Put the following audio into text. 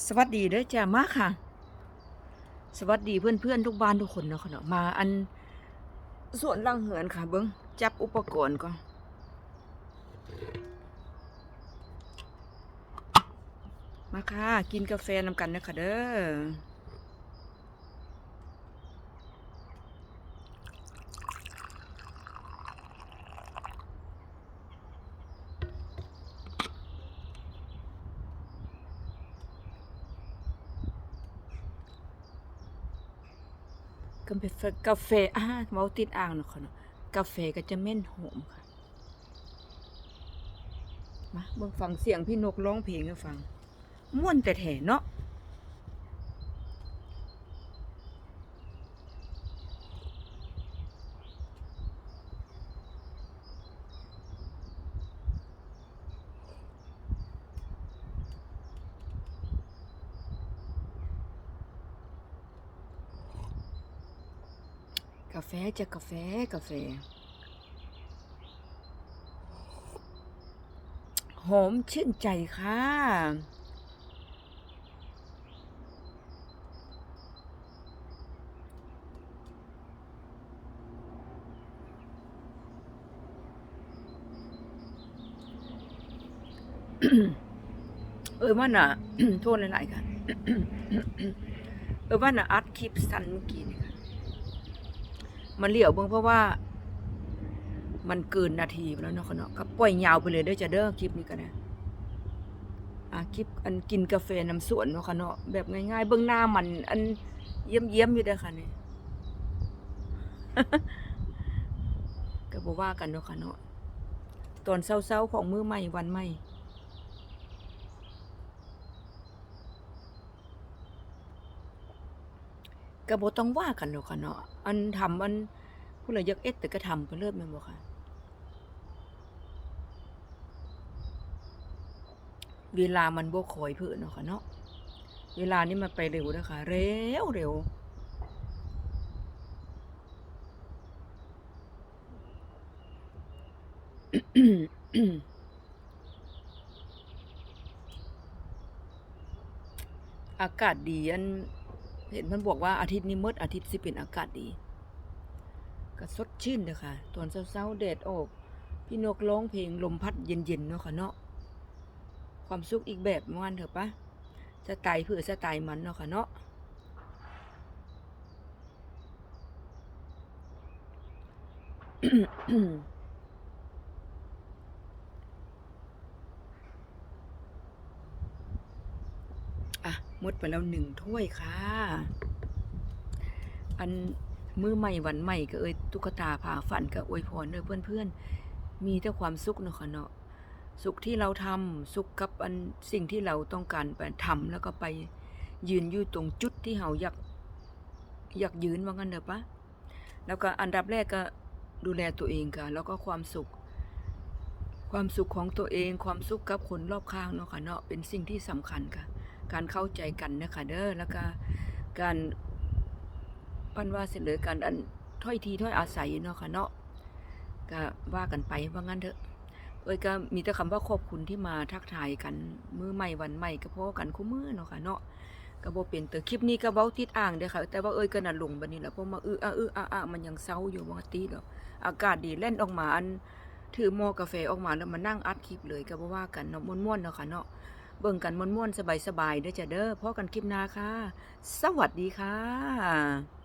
สวัสดีเด้อจ้ามาค่ะ สวัสดีเพื่อนเพื่อนทุกบ้านทุกคนเนาะค่ะเนาะมาอันสวนลังเหินค่ะ เบิ้งจับอุปกรณ์ก่อนมาค่ะ กินกาแฟนำกันนะคะเด้อ ก็เป็นกาแฟอ่าเมาติดอ่างนะค่ะเนาะกาแฟก็จะเม่นหอมค่ะ มาเบิ่งฟังเสียงพี่นกร้องเพลงให้ฟัง ม่วนแต่แถเนาะ กาแฟจะกาแฟกาแฟ หอมชื่นใจค่ะ เออว่าน่ะ โทษหลายๆค่ะเออว่าน่ะอัดคลิปสั้นเมื่อกี้นี่ค่ะ มันเหลียวเบิ่งเพราะว่า มันเกินนาทีไปแล้วเนาะค่ะเนาะก็ปล่อยยาวไปเลยเด้อจะเด้อคลิปนี้ก็นะอะคลิปอันกินกาแฟน้ำสวนเนาะค่ะเนาะแบบง่ายๆเบิ่งหน้ามัน อันเยี่ยมๆอยู่เด้อค่ะนี่ก็บ่ว่ากันเนาะค่ะเนาะตอนเช้าๆของมื้อใหม่วันใหม่ ก็บ่ต้องว่ากันหรอกค่ะเนาะอันทำอันผู้ใดอยากเอ็ดแต่ก็ทำไปเรื่อยแม่นบ่ค่ะ เวลามันบ่คอยเพิ่นเนาะค่ะเนาะเวลานี่มันไปเร็วนะคะ เร็วเร็วอากาศดีอัน เห็นมันบอกว่าอาทิตย์นี้มืดอาทิตย์สิเป็นอากาศดีก็สดชื่นเลยค่ะ ตอนเช้าๆแดดออก พี่นกร้องเพลงลมพัดเย็นๆเนาะค่ะเนาะความสุขอีกแบบม่วนเถอะปะสไตล์เพื่อสไตล์มันเนาะค่ะเนาะอะห มดไปแล้วหนึ่งถ้วยค่ะ อันมือใหม่วันใหม่ก็เอ้ยตุ๊กตาผาฝันก็อวยพรเด้อเพื่อนๆมีแต่ความสุขเนาะค่ะเนาะสุขที่เราทำสุขกับอันสิ่งที่เราต้องการไปทำแล้วก็ไปยืนอยู่ตรงจุดที่เราอยากอยากยืนว่างั้นเด้อปะแล้วก็อันดับแรกก็ดูแลตัวเองค่ะ แล้วก็ความสุข ความสุขของตัวเอง ความสุขกับคนรอบข้างเนาะค่ะเนาะเป็นสิ่งที่สำคัญค่ะ การเข้าใจกันนะคะเด้อแล้วก็การปั้นว่าเสร็จเลยการอันถ้อยทีถ้อยอาศัยเนาะค่ะเนาะก็ว่ากันไปว่างั้นเถอะ เอ้ยก็มีแต่คำว่าขอบคุณที่มาทักทายกันมือใหม่วันใหม่ก็เพราะกันคู่มือเนาะค่ะเนาะก็บ่เป็นแต่คลิปนี้ก็เว้าติดอ่างเด้อค่ะ แต่ว่าเอ้ยก็น่ะลงบัดนี้แหละเพราะมาอื้ออะอื้ออะอะมันยังเซาอยู่บ่ติดอกอากาศดีแล่นออกมาอันถือหม้อกาแฟออกมาแล้วมานั่งอัดคลิปเลยก็บ่ว่ากันเนาะม่วนๆเนาะค่ะเนาะ เบิ่งกันม่วนๆสบายๆเด้อจ้ะเด้อพอกันคลิปหน้าค่ะ สวัสดีค่ะ